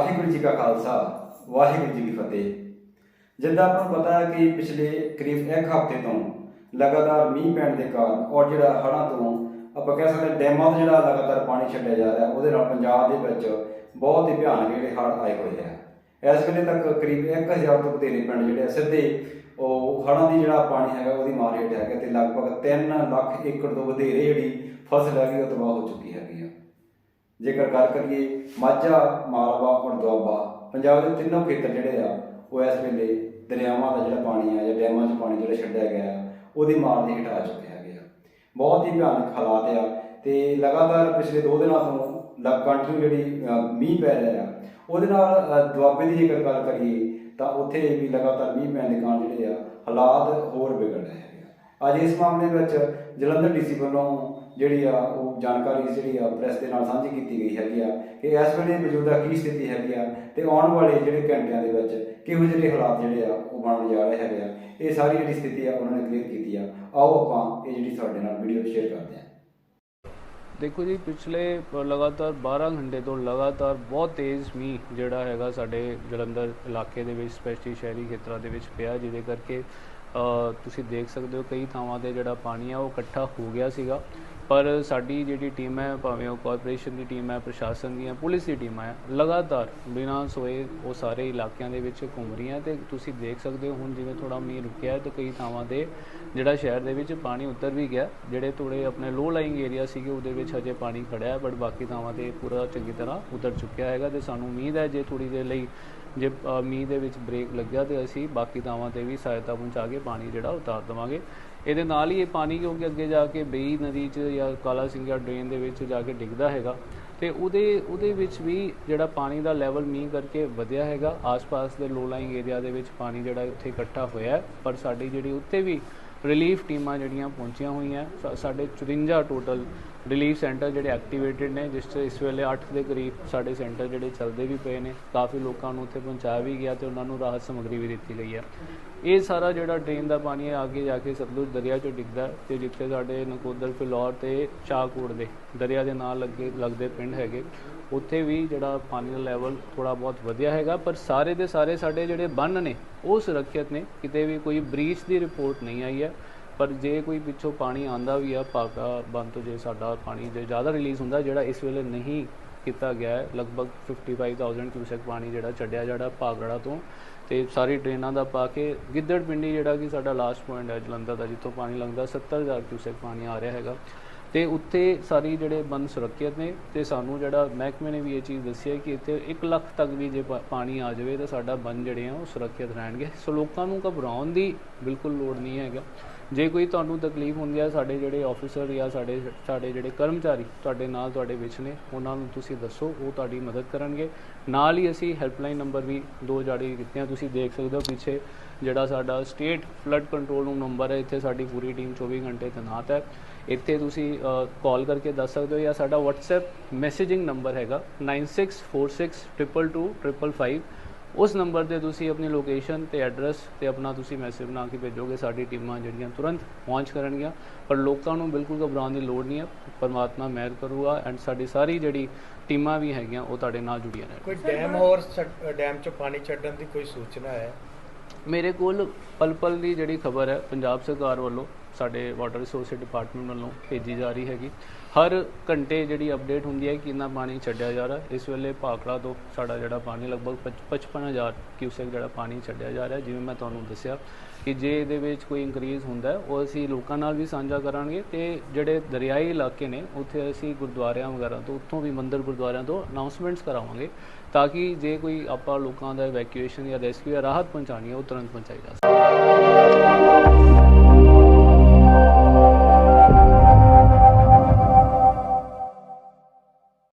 ਵਾਹਿਗੁਰੂ ਜੀ ਕਾ ਖਾਲਸਾ, ਵਾਹਿਗੁਰੂ ਜੀ ਕੀ ਫਤਿਹ। ਜਿੱਦਾਂ ਆਪਾਂ ਨੂੰ ਪਤਾ ਹੈ ਕਿ ਪਿਛਲੇ ਕਰੀਬ ਇੱਕ ਹਫ਼ਤੇ ਤੋਂ ਲਗਾਤਾਰ ਮੀਂਹ ਪੈਣ ਦੇ ਕਾਰਨ ਔਰ ਜਿਹੜਾ ਹੜ੍ਹਾਂ ਤੋਂ ਆਪਾਂ ਕਹਿ ਸਕਦੇ ਡੈਮਾਂ ਤੋਂ ਜਿਹੜਾ ਲਗਾਤਾਰ ਪਾਣੀ ਛੱਡਿਆ ਜਾ ਰਿਹਾ, ਉਹਦੇ ਨਾਲ ਪੰਜਾਬ ਦੇ ਵਿੱਚ ਬਹੁਤ ਹੀ ਭਿਆਨਕ ਜਿਹੜੇ ਹੜ੍ਹ ਆਏ ਹੋਏ ਆ। ਇਸ ਵੇਲੇ ਤੱਕ ਕਰੀਬ 1000 ਤੋਂ ਵਧੇਰੇ ਪਿੰਡ ਜਿਹੜੇ ਆ ਸਿੱਧੇ ਉਹ ਹੜ੍ਹਾਂ ਦੀ ਜਿਹੜਾ ਪਾਣੀ ਹੈਗਾ ਉਹਦੀ ਮਾਰ ਹੇਠ ਹੈਗਾ ਤੇ ਲਗਭਗ 3 ਲੱਖ ਏਕੜ ਤੋਂ ਵਧੇਰੇ ਜਿਹੜੀ ਫਸਲ ਹੈਗੀ ਉਹ ਤਬਾਹ ਹੋ ਚੁੱਕੀ ਜੇਕਰ ਗੱਲ ਕਰੀਏ ਮਾਝਾ ਮਾਲਵਾ ਔਰ ਦੁਆਬਾ ਪੰਜਾਬ ਦੇ ਤਿੰਨੋਂ ਖੇਤਰ ਜਿਹੜੇ ਆ ਉਹ ਇਸ ਵੇਲੇ ਦਰਿਆਵਾਂ ਦਾ ਜਿਹੜਾ ਪਾਣੀ ਆ ਜਾਂ ਡੈਮਾਂ 'ਚ ਪਾਣੀ ਜਿਹੜਾ ਛੱਡਿਆ ਗਿਆ ਆ, ਉਹਦੀ ਮਾਰ ਦੇ ਹੇਠ ਆ ਚੁੱਕਿਆ ਗਿਆ। ਬਹੁਤ ਹੀ ਭਿਆਨਕ ਹਾਲਾਤ ਆ ਤੇ ਲਗਾਤਾਰ ਪਿਛਲੇ 2 ਦਿਨਾਂ ਤੋਂ ਲਗ ਕੰਟਰੀ ਜਿਹੜੀ ਮੀਂਹ ਪੈ ਰਿਹਾ ਆ ਉਹਦੇ ਨਾਲ ਦੁਆਬੇ ਦੀ ਜੇਕਰ ਗੱਲ ਕਰੀਏ ਤਾਂ ਉੱਥੇ ਵੀ ਲਗਾਤਾਰ ਮੀਂਹ ਪੈਣ ਦੇ ਕਾਰਨ ਜਿਹੜੇ ਆ ਹਾਲਾਤ ਹੋਰ ਵਿਗੜ ਰਹੇ ਹੈਗੇ ਆ। ਅੱਜ ਇਸ ਮਾਮਲੇ ਵਿੱਚ ਜਲੰਧਰ ਡੀਸੀ ਵੱਲੋਂ ਜਿਹੜੀ ਆ, ਉਹ ਜਾਣਕਾਰੀ ਜਿਹੜੀ ਆ ਪ੍ਰੈਸ ਦੇ ਨਾਲ ਸਾਂਝੀ ਕੀਤੀ ਗਈ ਹੈਗੀ ਆ ਕਿ ਇਸ ਵੇਲੇ ਮੌਜੂਦਾ ਕੀ ਸਥਿਤੀ ਹੈਗੀ ਆ ਤੇ ਆਉਣ ਵਾਲੇ ਜਿਹੜੇ ਘੰਟਿਆਂ ਦੇ ਵਿੱਚ ਕਿਹੋ ਜਿਹੇ ਹਾਲਾਤ ਜਿਹੜੇ ਆ, ਉਹ ਬਣਨ ਜਾ ਰਹੇ ਹੈਗੇ ਆ। ਇਹ ਸਾਰੀ ਜਿਹੜੀ ਸਥਿਤੀ ਆ, ਉਹਨਾਂ ਨੇ ਕਲੀਅਰ ਕੀਤੀ ਆ। ਆਓ ਆਪਾਂ ਇਹ ਜਿਹੜੀ ਤੁਹਾਡੇ ਨਾਲ ਵੀਡੀਓ ਸ਼ੇਅਰ ਕਰਦੇ ਹਾਂ। ਦੇਖੋ ਜੀ, ਪਿਛਲੇ ਲਗਾਤਾਰ 12 ਘੰਟੇ ਤੋਂ ਲਗਾਤਾਰ ਬਹੁਤ ਤੇਜ਼ ਮੀਂਹ ਜਿਹੜਾ ਹੈਗਾ ਸਾਡੇ ਜਲੰਧਰ ਇਲਾਕੇ ਦੇ ਵਿੱਚ, ਸਪੈਸ਼ਲੀ ਸ਼ਹਿਰੀ ਖੇਤਰਾਂ ਦੇ ਵਿੱਚ ਪਿਆ, ਜਿਹਦੇ ਕਰਕੇ ਤੁਸੀਂ ਦੇਖ ਸਕਦੇ ਹੋ ਕਈ ਥਾਵਾਂ ਤੇ ਜਿਹੜਾ ਪਾਣੀ ਆ ਉਹ ਇਕੱਠਾ ਹੋ ਗਿਆ ਸੀਗਾ। ਪਰ ਸਾਡੀ ਜਿਹੜੀ ਟੀਮ ਹੈ, ਭਾਵੇਂ ਉਹ ਕਾਰਪੋਰੇਸ਼ਨ ਦੀ ਟੀਮ ਹੈ, ਪ੍ਰਸ਼ਾਸਨ ਦੀਆਂ ਪੁਲਿਸ ਦੀ ਟੀਮਾਂ ਹੈ, ਲਗਾਤਾਰ ਬਿਨਾਂ ਸੋਏ ਉਹ ਸਾਰੇ ਇਲਾਕਿਆਂ ਦੇ ਵਿੱਚ ਘੁੰਮ ਰਹੀਆਂ ਤੇ ਤੁਸੀਂ ਦੇਖ ਸਕਦੇ ਹੋ ਹੁਣ ਜਿਵੇਂ ਥੋੜਾ ਮੀਂਹ ਰੁਕਿਆ ਹੈ ਤੇ ਕਈ ਥਾਵਾਂ ਤੇ ਜਿਹੜਾ ਸ਼ਹਿਰ ਦੇ ਵਿੱਚ ਪਾਣੀ ਉਤਰ ਵੀ ਗਿਆ। ਜਿਹੜੇ ਥੋੜੇ ਆਪਣੇ ਲੋ ਲਾਈਂਗ ਏਰੀਆ ਸੀਗੇ, ਉਹਦੇ ਵਿੱਚ ਹਜੇ ਪਾਣੀ ਖੜਿਆ ਹੈ ਬਟ ਬਾਕੀ ਥਾਵਾਂ ਤੇ ਪੂਰਾ ਚੰਗੀ ਤਰ੍ਹਾਂ ਉਤਰ ਚੁੱਕਿਆ ਹੈਗਾ ਤੇ ਸਾਨੂੰ ਉਮੀਦ ਹੈ ਜੇ ਥੋੜੀ ਦੇਰ ਲਈ ਜੇ ਮੀਂਹ ਦੇ ਵਿੱਚ ਬ੍ਰੇਕ ਲੱਗਿਆ ਤੇ ਅਸੀਂ ਬਾਕੀ ਥਾਵਾਂ ਤੇ ਵੀ ਸਹਾਇਤਾ ਪਹੁੰਚਾ ਕੇ ਪਾਣੀ ਜਿਹੜਾ ਉਤਾਰ ਦੇਵਾਂਗੇ। ਇਹਦੇ ਨਾਲ ਹੀ ਇਹ ਪਾਣੀ ਕਿਉਂਕਿ ਅੱਗੇ ਜਾ ਕੇ ਬੇਈ ਨਦੀ 'ਚ ਜਾਂ ਕਾਲਾ ਸਿੰਘਾ ਡਰੇਨ ਦੇ ਵਿੱਚ ਜਾ ਕੇ ਡਿੱਗਦਾ ਹੈਗਾ। ਤੇ ਉਹਦੇ ਉਹਦੇ ਵਿੱਚ ਵੀ ਜਿਹੜਾ ਪਾਣੀ ਦਾ ਲੈਵਲ ਮੀਂਹ ਕਰਕੇ ਵਧਿਆ ਹੈਗਾ। ਆਸ-ਪਾਸ ਦੇ ਲੋ ਲਾਈਂਗ ਏਰੀਆ ਦੇ ਵਿੱਚ ਪਾਣੀ ਜਿਹੜਾ ਉੱਥੇ ਇਕੱਠਾ ਹੋਇਆ ਪਰ ਸਾਡੀ ਜਿਹੜੀ ਉੱਤੇ ਵੀ ਰਿਲੀਫ ਟੀਮਾਂ ਜਿਹੜੀਆਂ ਪਹੁੰਚੀਆਂ ਹੋਈਆਂ, ਸਾ- ਸਾਡੇ 54 ਟੋਟਲ ਰਿਲੀਫ ਸੈਂਟਰ ਜਿਹੜੇ ਐਕਟੀਵੇਟਿਡ ਨੇ, ਜਿਸ 'ਚ ਇਸ ਵੇਲੇ 8 ਦੇ ਕਰੀਬ ਸਾਡੇ ਸੈਂਟਰ ਜਿਹੜੇ ਚੱਲਦੇ ਵੀ ਪਏ ਨੇ, ਕਾਫੀ ਲੋਕਾਂ ਨੂੰ ਉੱਥੇ ਪਹੁੰਚਾਇਆ ਵੀ ਗਿਆ ਤੇ ਉਹਨਾਂ ਨੂੰ ਰਾਹਤ ਸਮੱਗਰੀ ਵੀ ਦਿੱਤੀ ਗਈ ਹੈ ਇਹ ਸਾਰਾ ਜਿਹੜਾ ਡਰੇਨ ਦਾ ਪਾਣੀ ਹੈ ਅੱਗੇ ਜਾ ਕੇ ਸਤਲੁਜ ਦਰਿਆ 'ਚ ਡਿੱਗਦਾ ਹੈ ਤੇ ਜਿੱਥੇ ਸਾਡੇ ਨਕੋਦਰ ਫਿਲੌਰ ਤੇ ਸ਼ਾਹਕੋਟ ਦੇ ਦਰਿਆ ਦੇ ਨਾਲ ਲੱਗੇ, ਲੱਗਦੇ ਪਿੰਡ ਹੈਗੇ, ਉੱਥੇ ਵੀ ਜਿਹੜਾ ਪਾਣੀ ਦਾ ਲੈਵਲ ਥੋੜਾ ਬਹੁਤ ਵਧਿਆ ਹੈਗਾ, ਪਰ ਸਾਰੇ ਦੇ ਸਾਰੇ ਸਾਡੇ ਜਿਹੜੇ ਬੰਨ ਨੇ, ਉਹ ਸੁਰੱਖਿਅਤ ਨੇ, ਕਿਤੇ ਵੀ ਕੋਈ ਬ੍ਰੀਚ ਦੀ ਰਿਪੋਰਟ ਨਹੀਂ ਆਈ ਹੈ। ਪਰ ਜੇ ਕੋਈ ਪਿੱਛੋਂ ਪਾਣੀ ਆਂਦਾ ਵੀ ਆ ਪਾਕਾ ਬੰਦ ਤੋਂ ਜੇ ਸਾਡਾ ਪਾਣੀ ਜੇ ਜ਼ਿਆਦਾ ਰਿਲੀਜ਼ ਹੁੰਦਾ, ਜਿਹੜਾ ਇਸ ਵੇਲੇ ਨਹੀਂ ਕੀਤਾ ਗਿਆ ਹੈ, ਲਗਭਗ 55000 ਕਿਊਸੈਕ ਪਾਣੀ ਜਿਹੜਾ ਛੱਡਿਆ ਜਿਹੜਾ ਭਾਗੜਾ ਤੋਂ ਤੇ ਸਾਰੀ ਟ੍ਰੇਨਾਂ ਦਾ ਪਾ ਕੇ ਗਿੱਦੜ ਪਿੰਡੀ ਜਿਹੜਾ ਕਿ ਸਾਡਾ ਲਾਸਟ ਪੁਆਇੰਟ ਹੈ, ਜਲੰਧਰ ਦਾ, ਜਿੱਥੋਂ ਪਾਣੀ ਲੰਘਦਾ 70000 ਕਿਊਸੈਕ ਪਾਣੀ ਆ ਰਿਹਾ ਹੈਗਾ। ਤੇ ਉੱਥੇ ਸਾਰੀ ਜਿਹੜੇ ਬੰਦ ਸੁਰੱਖਿਅਤ ਨੇ ਤੇ ਸਾਨੂੰ ਜਿਹੜਾ ਮਹਿਕਮੇ ਨੇ ਵੀ ਇਹ ਚੀਜ਼ ਦੱਸੀ ਹੈ ਕਿ ਇੱਥੇ 1 ਲੱਖ ਤੱਕ ਵੀ ਜੇ ਪਾ- ਪਾਣੀ ਆ ਜਾਵੇ ਤਾਂ ਸਾਡਾ ਬੰਦ ਜਿਹੜੇ ਆ ਉਹ ਸੁਰੱਖਿਅਤ ਰਹਿਣਗੇ। ਸੋ ਲੋਕਾਂ ਨੂੰ ਘਬਰਾਉਣ ਦੀ ਬਿਲਕੁਲ ਲੋੜ ਨਹੀਂ ਹੈਗਾ। ਜੇ ਕੋਈ ਤੁਹਾਨੂੰ ਤਕਲੀਫ ਹੁੰਦੀ ਹੈ ਸਾਡੇ ਜਿਹੜੇ ਆਫੀਸਰ ਜਾਂ ਸਾਡੇ ਸਾਡੇ ਜਿਹੜੇ ਕਰਮਚਾਰੀ ਤੁਹਾਡੇ ਨਾਲ ਤੁਹਾਡੇ ਵਿੱਚ ਨੇ, ਉਹਨਾਂ ਨੂੰ ਤੁਸੀਂ ਦੱਸੋ, ਉਹ ਤੁਹਾਡੀ ਮਦਦ ਕਰਨਗੇ। ਨਾਲ ਹੀ ਅਸੀਂ ਹੈਲਪਲਾਈਨ ਨੰਬਰ ਵੀ ਦੋ ਜਾਰੀ ਕੀਤੀਆਂ, ਤੁਸੀਂ ਦੇਖ ਸਕਦੇ ਹੋ ਪਿੱਛੇ ਜਿਹੜਾ ਸਾਡਾ state flood control room number ਹੈ, ਇੱਥੇ ਸਾਡੀ ਪੂਰੀ ਟੀਮ 24 ਘੰਟੇ ਤੈਨਾਤ ਹੈ। ਇੱਥੇ ਤੁਸੀਂ ਕਾਲ ਕਰਕੇ ਦੱਸ ਸਕਦੇ ਹੋ ਜਾਂ ਸਾਡਾ WhatsApp ਮੈਸੇਜਿੰਗ ਨੰਬਰ ਹੈਗਾ 9646222555 ਉਸ ਨੰਬਰ ਤੇ ਤੁਸੀਂ ਆਪਣੀ ਲੋਕੇਸ਼ਨ ਤੇ ਐਡਰੈਸ ਤੇ ਆਪਣਾ ਤੁਸੀਂ ਮੈਸੇਜ ਬਣਾ ਕੇ ਭੇਜੋਗੇ ਸਾਡੀ ਟੀਮਾਂ ਜਿਹੜੀਆਂ ਤੁਰੰਤ ਪਹੁੰਚ ਕਰਨਗੀਆਂ। ਪਰ ਲੋਕਾਂ ਨੂੰ ਬਿਲਕੁਲ ਘਬਰਾਉਣ ਦੀ ਲੋੜ ਨਹੀਂ ਹੈ ਪਰਮਾਤਮਾ ਮਿਹਰ ਕਰੂਗਾ ਐਂਡ ਸਾਡੀ ਸਾਰੀ ਜਿਹੜੀ ਟੀਮਾਂ ਵੀ ਹੈਗੀਆਂ ਉਹ ਤੁਹਾਡੇ ਨਾਲ ਜੁੜੀਆਂ ਨੇ ਕੋਈ ਡੈਮ ਹੋਰ ਡੈਮ ਚੋਂ ਪਾਣੀ ਛੱਡਣ ਦੀ ਕੋਈ ਸੂਚਨਾ ਹੈ? ਮੇਰੇ ਕੋਲ ਪਲ ਪਲ ਦੀ ਜਿਹੜੀ ਖਬਰ ਹੈ ਪੰਜਾਬ ਸਰਕਾਰ ਵੱਲੋਂ ਸਾਡੇ ਵਾਟਰ ਰਿਸੋਰਸ ਡਿਪਾਰਟਮੈਂਟ ਵੱਲੋਂ ਭੇਜੀ ਜਾ ਰਹੀ ਹੈਗੀ। ਹਰ ਘੰਟੇ ਜਿਹੜੀ ਅਪਡੇਟ ਹੁੰਦੀ ਹੈ ਕਿ ਕਿੰਨਾ ਪਾਣੀ ਛੱਡਿਆ ਜਾ ਰਿਹਾ। ਇਸ ਵੇਲੇ ਭਾਖੜਾ ਤੋਂ ਸਾਡਾ ਜਿਹੜਾ ਪਾਣੀ ਲਗਭਗ ਪਚ- 55000 ਕਿਊਸੈਕ ਜਿਹੜਾ ਪਾਣੀ ਛੱਡਿਆ ਜਾ ਰਿਹਾ ਜਿਵੇਂ ਮੈਂ ਤੁਹਾਨੂੰ ਦੱਸਿਆ ਕਿ ਜੇ ਇਹਦੇ ਵਿੱਚ ਕੋਈ ਇਨਕਰੀਜ਼ ਹੁੰਦਾ ਉਹ ਅਸੀਂ ਲੋਕਾਂ ਨਾਲ ਵੀ ਸਾਂਝਾ ਕਰਾਂਗੇ ਤੇ ਜਿਹੜੇ ਦਰਿਆਈ ਇਲਾਕੇ ਨੇ, ਉੱਥੇ ਅਸੀਂ ਗੁਰਦੁਆਰਿਆਂ ਵਗੈਰਾ ਤੋਂ, ਉੱਥੋਂ ਵੀ ਮੰਦਿਰ ਗੁਰਦੁਆਰਿਆਂ ਤੋਂ ਅਨਾਉਂਸਮੈਂਟਸ ਕਰਾਵਾਂਗੇ ਤਾਂ ਕਿ ਜੇ ਕੋਈ ਆਪਾਂ ਲੋਕਾਂ ਦਾ ਇਵੈਕੂਏਸ਼ਨ ਜਾਂ ਰੈਸਕਿਊ ਜਾਂ ਰਾਹਤ ਪਹੁੰਚਾਣੀ ਹੈ, ਉਹ ਤੁਰੰਤ ਪਹੁੰਚਾਈ ਜਾ ਸਕੇ।